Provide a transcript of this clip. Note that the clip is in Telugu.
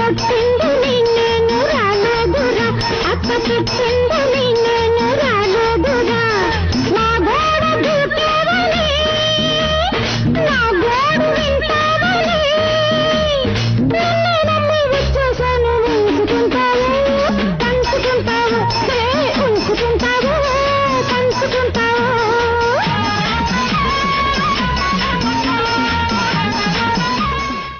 అప్ప చెప్పింది నేను రామధుర అప్ప చెప్పింది